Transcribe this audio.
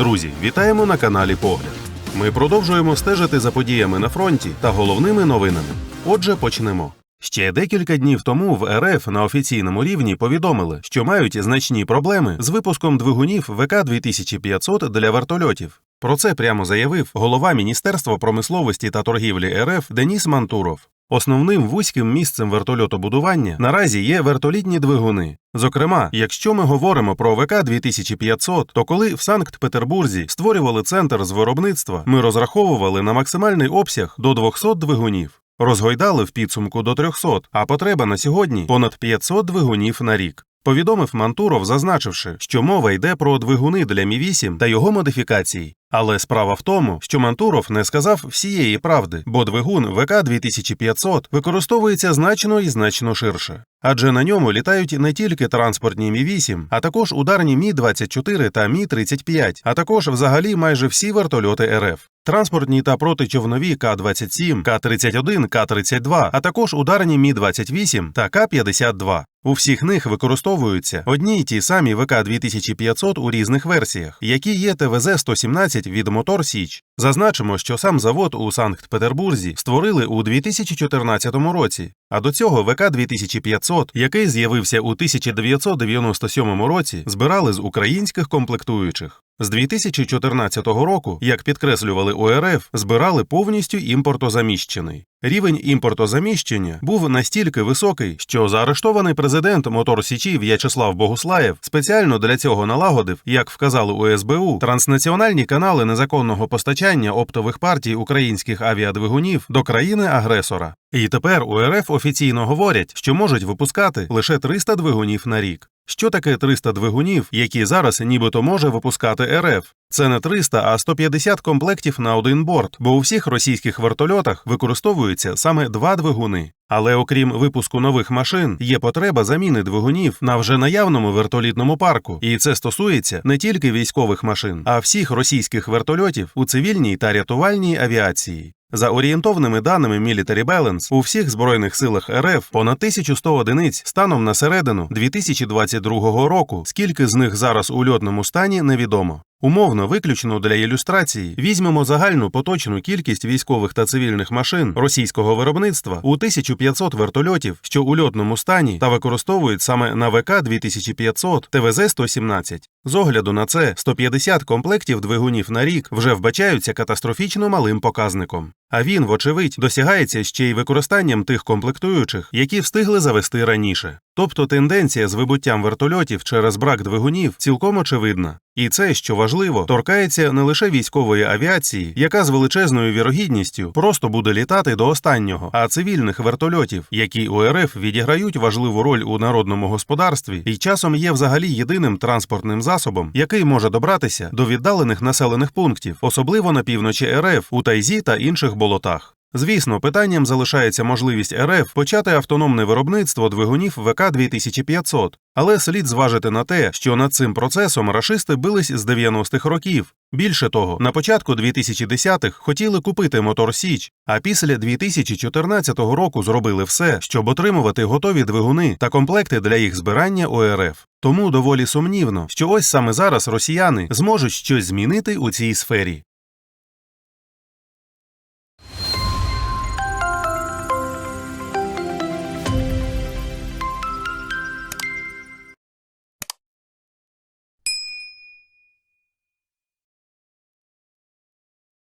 Друзі, вітаємо на каналі Погляд. Ми продовжуємо стежити за подіями на фронті та головними новинами. Отже, почнемо. Ще декілька днів тому в РФ на офіційному рівні повідомили, що мають значні проблеми з випуском двигунів ВК 2500 для вертольотів. Про це прямо заявив голова Міністерства промисловості та торгівлі РФ Деніс Мантуров. Основним вузьким місцем вертольотобудування наразі є вертолітні двигуни. Зокрема, якщо ми говоримо про ВК 2500, то коли в Санкт-Петербурзі створювали центр з виробництва, ми розраховували на максимальний обсяг до 200 двигунів. Розгойдали в підсумку до 300, а потреба на сьогодні понад 500 двигунів на рік. Повідомив Мантуров, зазначивши, що мова йде про двигуни для Мі-8 та його модифікацій. Але справа в тому, що Мантуров не сказав всієї правди, бо двигун ВК 2500 використовується значно і значно ширше. Адже на ньому літають не тільки транспортні Мі-8, а також ударні Мі-24 та Мі-35, а також взагалі майже всі вертольоти РФ. Транспортні та протичовнові К-27, К-31, К-32, а також ударні Мі-28 та К-52. У всіх них використовуються одні й ті самі ВК 2500 у різних версіях, які є ТВЗ-117 від Мотор Січ. Зазначимо, що сам завод у Санкт-Петербурзі створили у 2014 році, а до цього ВК 2500, який з'явився у 1997 році, збирали з українських комплектуючих. З 2014 року, як підкреслювали ОРФ, збирали повністю імпортозаміщений. Рівень імпортозаміщення був настільки високий, що заарештований президент Мотор Січі В'ячеслав Богуслаєв спеціально для цього налагодив, як вказали у СБУ, транснаціональні канали незаконного постачання оптових партій українських авіадвигунів до країни-агресора. І тепер у РФ офіційно говорять, що можуть випускати лише 300 двигунів на рік. Що таке 300 двигунів, які зараз нібито може випускати РФ? Це не 300, а 150 комплектів на один борт, бо у всіх російських вертольотах використовуються саме два двигуни. Але окрім випуску нових машин, є потреба заміни двигунів на вже наявному вертолітному парку, і це стосується не тільки військових машин, а всіх російських вертольотів у цивільній та рятувальній авіації. За орієнтовними даними Military Balance, у всіх збройних силах РФ понад 1100 одиниць станом на середину 2022 року. Скільки з них зараз у льотному стані, невідомо. Умовно, виключно для ілюстрації, візьмемо загальну поточну кількість військових та цивільних машин російського виробництва у 1500 вертольотів, що у льотному стані та використовують саме на ВК 2500 ТВЗ-117. З огляду на це 150 комплектів двигунів на рік вже вбачаються катастрофічно малим показником. А він, вочевидь, досягається ще й використанням тих комплектуючих, які встигли завести раніше. Тобто тенденція з вибуттям вертольотів через брак двигунів цілком очевидна. І це, що важливо, торкається не лише військової авіації, яка з величезною вірогідністю просто буде літати до останнього, а цивільних вертольотів, які у РФ відіграють важливу роль у народному господарстві і часом є взагалі єдиним транспортним засобом, який може добратися до віддалених населених пунктів, особливо на півночі РФ, у Тайзі та інших болотах. Звісно, питанням залишається можливість РФ почати автономне виробництво двигунів ВК 2500, але слід зважити на те, що над цим процесом рашисти бились з 90-х років. Більше того, на початку 2010-х хотіли купити мотор Січ, а після 2014 року зробили все, щоб отримувати готові двигуни та комплекти для їх збирання у РФ. Тому доволі сумнівно, що ось саме зараз росіяни зможуть щось змінити у цій сфері.